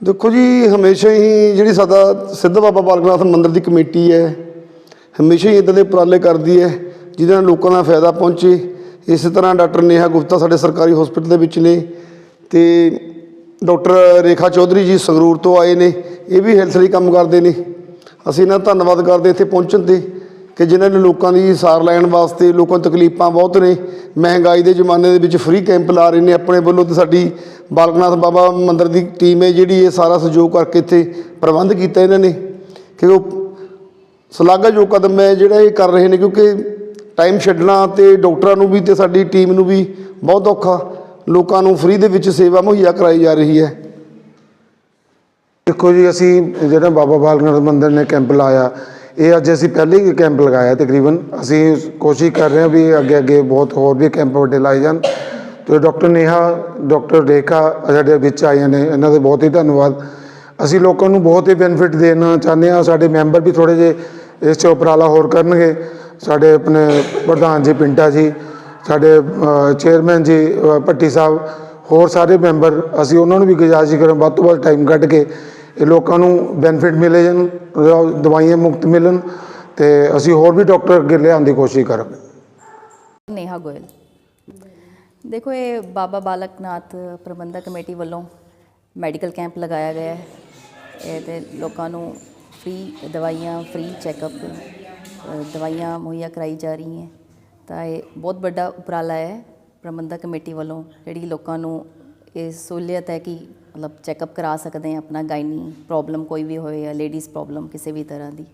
ਦੇਖੋ ਜੀ, ਹਮੇਸ਼ਾ ਹੀ ਜਿਹੜੀ ਸਾਡਾ ਸਿੱਧ ਬਾਬਾ ਬਾਲਕਨਾਥ ਮੰਦਿਰ ਦੀ ਕਮੇਟੀ ਹੈ, ਹਮੇਸ਼ਾ ਹੀ ਇਦਾਂ ਦੇ ਉਪਰਾਲੇ ਕਰਦੀ ਹੈ, ਜਿਹਦੇ ਨਾਲ ਲੋਕਾਂ ਦਾ ਫਾਇਦਾ ਪਹੁੰਚੇ। ਇਸੇ ਤਰ੍ਹਾਂ ਡਾਕਟਰ ਨੇਹਾ ਗੁਪਤਾ ਸਾਡੇ ਸਰਕਾਰੀ ਹਸਪੀਟਲ ਦੇ ਵਿੱਚ ਨੇ ਤੇ ਡਾਕਟਰ ਰੇਖਾ ਚੌਧਰੀ ਜੀ ਸੰਗਰੂਰ ਤੋਂ ਆਏ ਨੇ, ਇਹ ਵੀ ਹੈਲਥ ਲਈ ਕੰਮ ਕਰਦੇ ਨੇ। ਅਸੀਂ ਇਹਨਾਂ ਦਾ ਧੰਨਵਾਦ ਕਰਦੇ ਇੱਥੇ ਪਹੁੰਚਣ ਤੇ। ਕਿ ਜਿਨ੍ਹਾਂ ਨੇ ਲੋਕਾਂ ਦੀ ਸਾਰ ਲੈਣ ਵਾਸਤੇ ਲੋਕਾਂ ਤਕਲੀਫਾਂ ਬਹੁਤ ਨੇ, ਮਹਿੰਗਾਈ ਦੇ ਜ਼ਮਾਨੇ ਦੇ ਵਿੱਚ ਫ੍ਰੀ ਕੈਂਪ ਲਾ ਰਹੇ ਨੇ ਆਪਣੇ ਵੱਲੋਂ ਤੇ ਸਾਡੀ ਬਾਲਕਨਾਥ ਬਾਬਾ ਮੰਦਿਰ ਦੀ ਟੀਮ ਹੈ ਜਿਹੜੀ ਇਹ ਸਾਰਾ ਸਹਿਯੋਗ ਕਰਕੇ ਇੱਥੇ ਪ੍ਰਬੰਧ ਕੀਤਾ ਇਹਨਾਂ ਨੇ। ਕਿ ਉਹ ਸ਼ਲਾਘਾਯੋਗ ਕਦਮ ਹੈ ਜਿਹੜਾ ਇਹ ਕਰ ਰਹੇ ਨੇ, ਕਿਉਂਕਿ ਟਾਈਮ ਛੱਡਣਾ ਤੇ ਡਾਕਟਰਾਂ ਨੂੰ ਵੀ ਤੇ ਸਾਡੀ ਟੀਮ ਨੂੰ ਵੀ ਬਹੁਤ ਔਖਾ, ਲੋਕਾਂ ਨੂੰ ਫ੍ਰੀ ਦੇ ਵਿੱਚ ਸੇਵਾ ਮੁਹੱਈਆ ਕਰਾਈ ਜਾ ਰਹੀ ਹੈ। ਦੇਖੋ ਜੀ, ਅਸੀਂ ਜਿਹੜਾ ਬਾਬਾ ਬਾਲਕਨਾਥ ਮੰਦਿਰ ਨੇ ਕੈਂਪ ਲਾਇਆ ਇਹ ਅੱਜ ਅਸੀਂ ਪਹਿਲੇ ਹੀ ਕੈਂਪ ਲਗਾਇਆ ਤਕਰੀਬਨ। ਅਸੀਂ ਕੋਸ਼ਿਸ਼ ਕਰ ਰਹੇ ਹਾਂ ਵੀ ਅੱਗੇ ਅੱਗੇ ਬਹੁਤ ਹੋਰ ਵੀ ਕੈਂਪ ਵੱਡੇ ਲਾਏ ਜਾਣ। ਤੇ ਡਾਕਟਰ ਨੇਹਾ, ਡਾਕਟਰ ਰੇਖਾ ਸਾਡੇ ਵਿੱਚ ਆਈਆਂ ਨੇ। ਇਹਨਾਂ ਦੇ ਬਹੁਤ ਹੀ ਧੰਨਵਾਦ। ਅਸੀਂ ਲੋਕਾਂ ਨੂੰ ਬਹੁਤ ਹੀ ਬੈਨੀਫਿਟ ਦੇਣਾ ਚਾਹੁੰਦੇ ਹਾਂ। ਸਾਡੇ ਮੈਂਬਰ ਵੀ ਥੋੜੇ ਜੇ ਇਸ 'ਚ ਉਪਰਾਲਾ ਹੋਰ ਕਰਨਗੇ। ਸਾਡੇ ਆਪਣੇ ਪ੍ਰਧਾਨ ਜੀ ਪਿੰਟਾ ਜੀ, ਸਾਡੇ ਚੇਅਰਮੈਨ ਜੀ ਭੱਟੀ ਸਾਹਿਬ, ਹੋਰ ਸਾਰੇ ਮੈਂਬਰ ਅਸੀਂ ਉਹਨਾਂ ਨੂੰ ਵੀ ਗੁਜ਼ਾਰਿਸ਼ ਕਰਾਂ ਵੱਧ ਤੋਂ ਵੱਧ ਟਾਈਮ ਕੱਢ ਕੇ ਇਹ ਲੋਕਾਂ ਨੂੰ ਬੈਨੀਫਿਟ ਮਿਲੇ ਜਾਣ ਦਵਾਈਆਂ ਮੁਫਤ ਮਿਲਣ ਤੇ ਅਸੀਂ ਹੋਰ ਵੀ ਡਾਕਟਰ ਅੱਗੇ ਲਿਆਉਣ ਦੀ ਕੋਸ਼ਿਸ਼ ਕਰਾਂਗੇ। ਨੇਹਾ ਗੋਇਲ। ਦੇਖੋ, ਇਹ ਬਾਬਾ ਬਾਲਕਨਾਥ ਪ੍ਰਬੰਧਕ ਕਮੇਟੀ ਵੱਲੋਂ ਮੈਡੀਕਲ ਕੈਂਪ ਲਗਾਇਆ ਗਿਆ ਹੈ। ਇਹ ਤੇ ਲੋਕਾਂ ਨੂੰ ਫ੍ਰੀ ਦਵਾਈਆਂ ਫ੍ਰੀ ਚੈੱਕਅਪ ਦਵਾਈਆਂ ਮੁਹੱਈਆ ਕਰਾਈ ਜਾ ਰਹੀ ਹੈ ਤਾਂ ਇਹ ਬਹੁਤ ਵੱਡਾ ਉਪਰਾਲਾ ਹੈ ਪ੍ਰਬੰਧਕ ਕਮੇਟੀ ਵੱਲੋਂ, ਜਿਹੜੀ ਲੋਕਾਂ ਨੂੰ ਇਹ ਸਹੂਲੀਅਤ ਹੈ ਕਿ ਮਤਲਬ ਚੈੱਕਅਪ ਕਰਾ ਸਕਦੇ ਆ ਆਪਣਾ ਗਾਇਨੀ ਪ੍ਰੋਬਲਮ ਕੋਈ ਵੀ ਹੋਏ ਜਾਂ ਲੇਡੀਜ਼ ਪ੍ਰੋਬਲਮ ਕਿਸੇ ਵੀ ਤਰ੍ਹਾਂ ਦੀ।